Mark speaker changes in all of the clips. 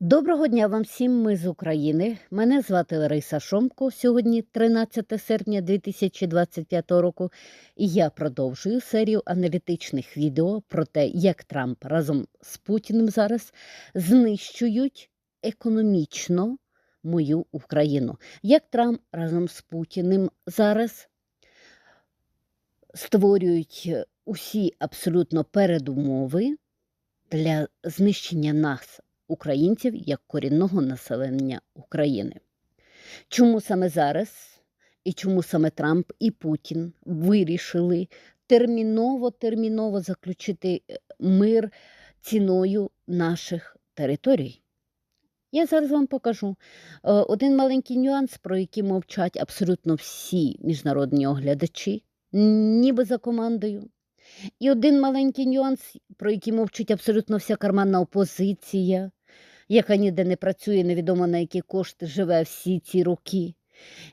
Speaker 1: Доброго дня вам всім, ми з України. Мене звати Лариса Шомко. Сьогодні 13 серпня 2025 року, і я продовжую серію аналітичних відео про те, як Трамп разом з Путіним зараз знищують економічно мою Україну. Як Трамп разом з Путіним зараз створюють усі абсолютно передумови для знищення нас українців як корінного населення України. Чому саме зараз і чому саме Трамп і Путін вирішили терміново терміново заключити е, мир ціною наших територій? Я зараз вам покажу Е, один маленький нюанс, про який мовчать абсолютно всі міжнародні оглядачі, ніби за командою. І один маленький нюанс, про який мовчить абсолютно вся карманна опозиція, яка ніде не працює, невідомо на які кошти живе всі ці роки.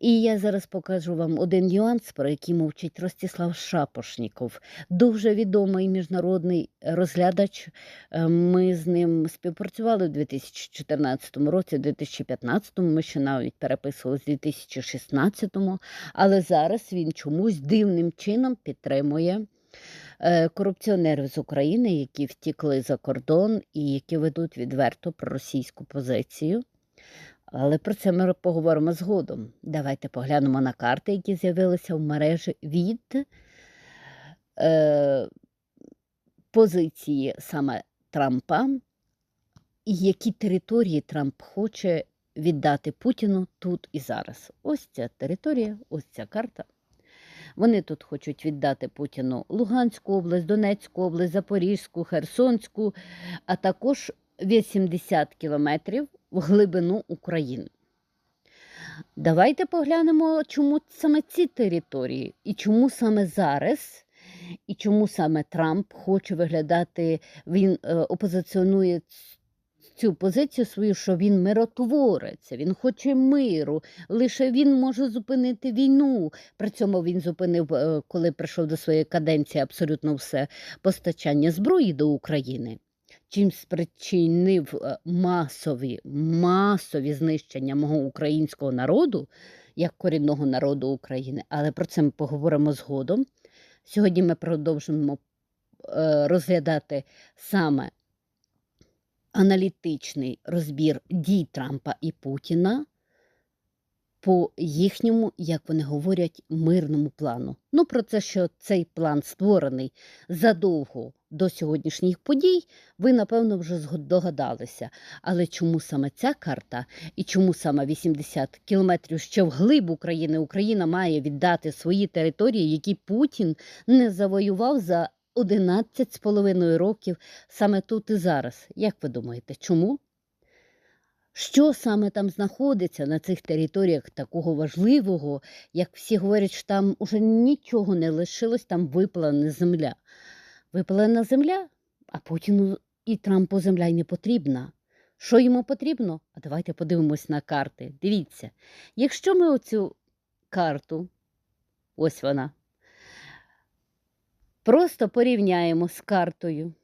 Speaker 1: І я зараз покажу вам один нюанс, про який мовчить Ростислав Шапошніков, дуже відомий міжнародний розглядач. Е, Ми з ним співпрацювали у 2014 році, у 2015 ми ще навіть переписувалися у 2016, але зараз він чомусь дивним чином підтримує корупціонерів з України, які втікли за кордон і які ведуть відверто проросійську позицію. Але про це ми поговоримо згодом. Давайте поглянемо на карти, які з'явилися в мережі від е, позиції саме Трампа, і які території Трамп хоче віддати Путіну тут і зараз. Ось ця територія, ось ця карта. Вони тут хочуть віддати Путіну Луганську область, Донецьку область, Запорізьку, Херсонську, а також 80 кілометрів в глибину України. Давайте поглянемо, чому саме ці території, і чому саме зараз, і чому саме Трамп хоче виглядати, він е, опозиціонує цю позицію свою, що він миротворець, він хоче миру, лише він може зупинити війну. При цьому він зупинив, е, коли прийшов до своєї каденції, абсолютно все постачання зброї до України. Чим спричинив е, масові, масові знищення мого українського народу, як корінного народу України, але про це ми поговоримо згодом. Сьогодні ми продовжимо е, розглядати саме аналітичний розбір дій Трампа і Путіна по їхньому, як вони говорять, мирному плану. Ну, про це, що цей план створений задовго до сьогоднішніх подій, ви, напевно, вже здогадалися. Але чому саме ця карта і чому саме 80 кілометрів ще вглиб України Україна має віддати свої території, які Путін не завоював за 11 з половиною років саме тут і зараз. Як ви думаєте, чому? Що саме там знаходиться на цих територіях такого важливого, як всі говорять, що там уже нічого не лишилось, там випалена земля. Випалена земля, а Путіну і Трампу земля й не потрібна. Що йому потрібно? А давайте подивимось на карти. Дивіться, якщо ми оцю карту, ось вона, просто порівняємо з картою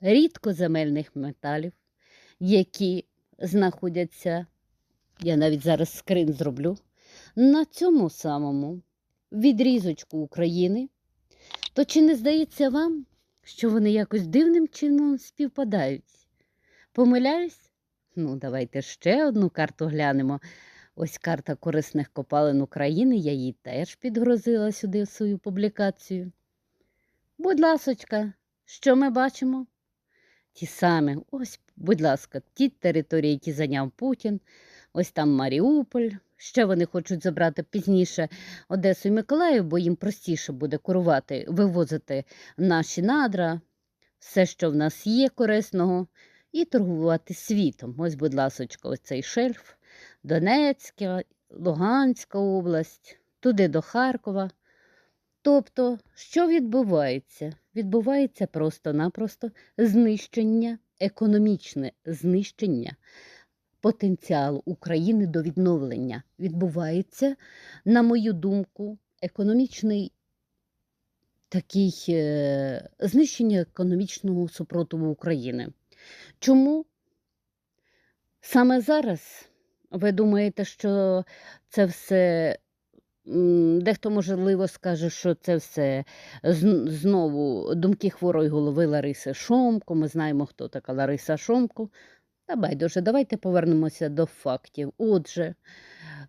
Speaker 1: рідкоземельних металів, які знаходяться, я навіть зараз скрин зроблю, на цьому самому відрізочку України, то чи не здається вам, що вони якось дивним чином співпадають? Помиляюсь? Ну, давайте ще одну карту глянемо. Ось карта корисних копалин України, я її теж підгрозила сюди в свою публікацію. Будь ласочка, що ми бачимо? Ті самі, ось, будь ласка, ті території, які зайняв Путін, ось там Маріуполь. Ще вони хочуть забрати пізніше Одесу і Миколаїв, бо їм простіше буде курувати, вивозити наші надра, все, що в нас є корисного, і торгувати світом. Ось, будь ласочка, ось цей шельф, Донецька, Луганська область, туди до Харкова. Тобто, що відбувається? Відбувається просто-напросто знищення, економічне знищення потенціалу України до відновлення. Відбувається, на мою думку, економічний такий е, знищення економічного супротиву України. Чому? Саме зараз ви думаєте, що це все. Дехто, можливо, скаже, що це все знову думки хворої голови Лариси Шомко. Ми знаємо, хто така Лариса Шомко. Та байдуже, давайте повернемося до фактів. Отже,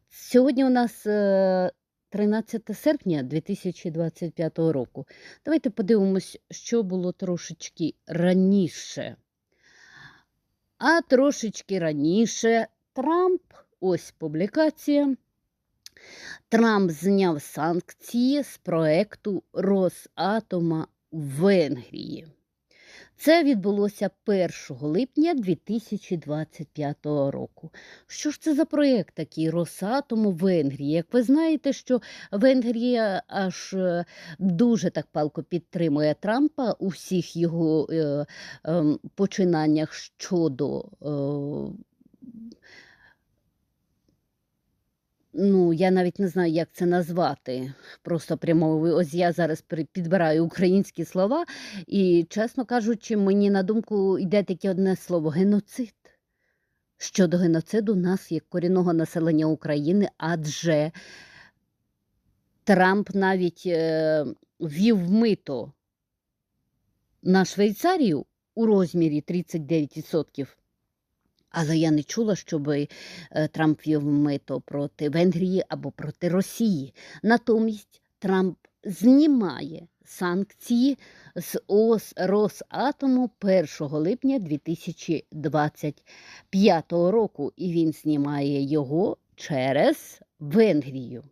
Speaker 1: сьогодні у нас е, 13 серпня 2025 року. Давайте подивимось, що було трошечки раніше. А трошечки раніше Трамп, ось публікація. Трамп зняв санкції з проекту Росатома в Венгрії. Це відбулося 1 липня 2025 року. Що ж це за проєкт такий Росатом у Венгрії? Як ви знаєте, що Венгрія аж е, дуже так палко підтримує Трампа у всіх його е, ем, починаннях щодо. Е, Ну, я навіть не знаю, як це назвати. Просто прямо ось я зараз підбираю українські слова, і, чесно кажучи, мені на думку йде тільки одне слово геноцид. Щодо геноциду нас як корінного населення України, адже Трамп навіть е, ввів мито на Швейцарію у розмірі 39%. Але я не чула, щоб е, Трамп вів мито проти Венгрії або проти Росії. Натомість Трамп знімає санкції з ОС Росатому 1 липня 2025 року, і він знімає його через Венгрію.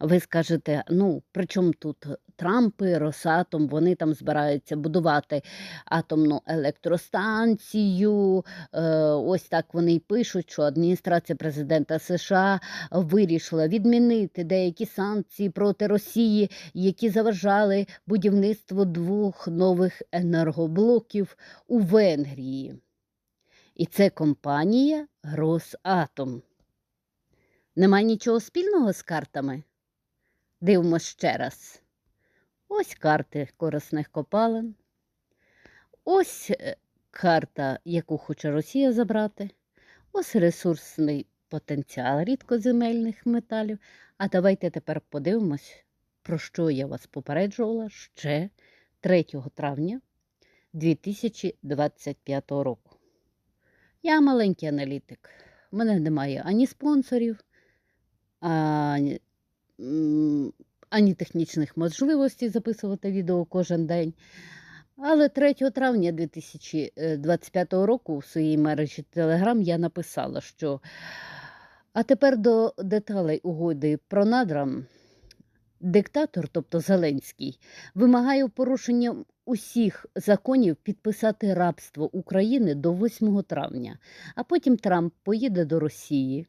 Speaker 1: Ви скажете, ну при чому тут Трампи, Росатом, вони там збираються будувати атомну електростанцію. Е, ось так вони й пишуть, що адміністрація президента США вирішила відмінити деякі санкції проти Росії, які заважали будівництву двох нових енергоблоків у Венгрії. І це компанія Росатом. Нема нічого спільного з картами? Дивимось ще раз. Ось карти корисних копалин. Ось е, карта, яку хоче Росія забрати. Ось ресурсний потенціал рідкоземельних металів. А давайте тепер подивимось, про що я вас попереджувала ще 3 травня 2025 року. Я маленький аналітик. У мене немає ані спонсорів, м, ані технічних можливостей записувати відео кожен день. Але 3 травня 2025 року в своїй мережі Telegram я написала, що а тепер до деталей угоди про надрам. Диктатор, тобто Зеленський, вимагає порушення усіх законів підписати рабство України до 8 травня, а потім Трамп поїде до Росії,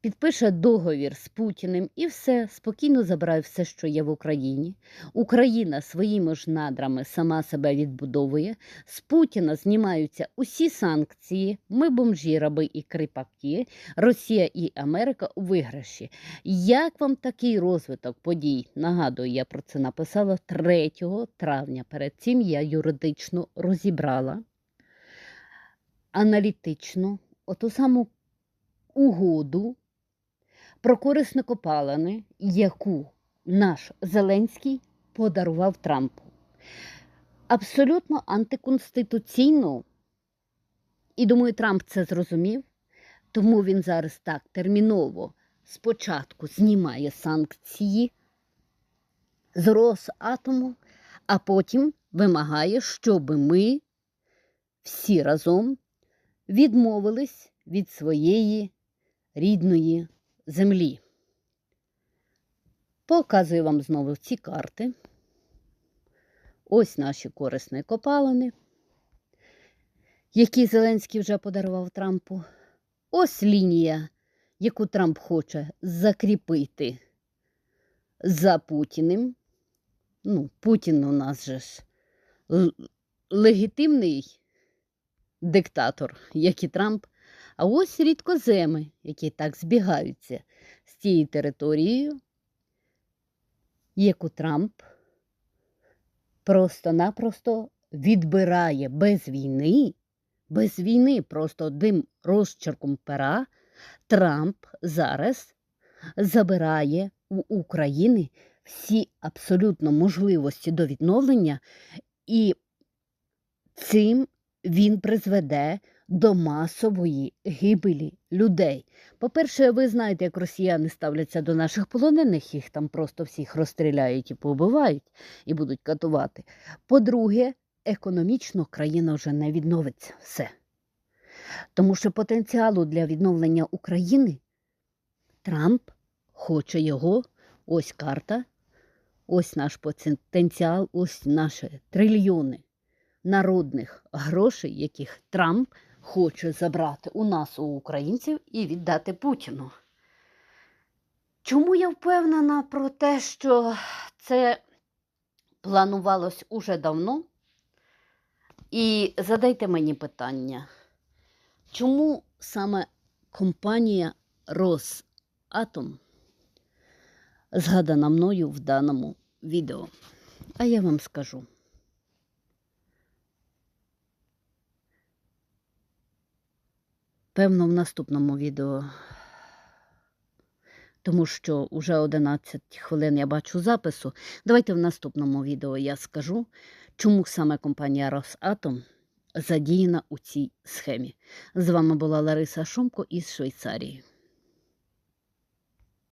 Speaker 1: підпише договір з Путіним і все спокійно забирає все, що є в Україні. Україна своїми ж надрами сама себе відбудовує. З Путіна знімаються усі санкції. Ми бомжі, раби і кріпаки. Росія і Америка у виграші. Як вам такий розвиток подій? Нагадую, я про це написала 3 травня. Перед цим я юридично розібрала аналітично оту саму угоду про корисне копалини, яку наш Зеленський подарував Трампу. Абсолютно антиконституційно. І думаю, Трамп це зрозумів, тому він зараз так терміново спочатку знімає санкції з Росатому, а потім вимагає, щоб ми всі разом відмовились від своєї рідної землі. Показую вам знову ці карти. Ось наші корисні копалини, які Зеленський вже подарував Трампу. Ось лінія, яку Трамп хоче закріпити за Путіним. Ну, Путін у нас же ж легітимний диктатор, як і Трамп. А ось рідкоземи, які так збігаються з тією територією, яку Трамп просто-напросто відбирає без війни, без війни, просто одним розчерком пера, Трамп зараз забирає у України всі абсолютно можливості до відновлення, і цим він призведе до масової гибелі людей. По-перше, ви знаєте, як росіяни ставляться до наших полонених, їх там просто всіх розстріляють і побивають і будуть катувати. По-друге, економічно країна вже не відновиться все. Тому що потенціалу для відновлення України Трамп хоче його, ось карта, ось наш потенціал, ось наші трильйони народних грошей, яких Трамп хоче забрати у нас, у українців, і віддати Путіну. Чому я впевнена про те, що це планувалось уже давно? І задайте мені питання, чому саме компанія Росатом згадана мною в даному відео? А я вам скажу. Певно, в наступному відео. Тому що вже 11 хвилин я бачу запису. Давайте в наступному відео я скажу, чому саме компанія Росатом задіяна у цій схемі. З вами була Лариса Шумко із Швейцарії.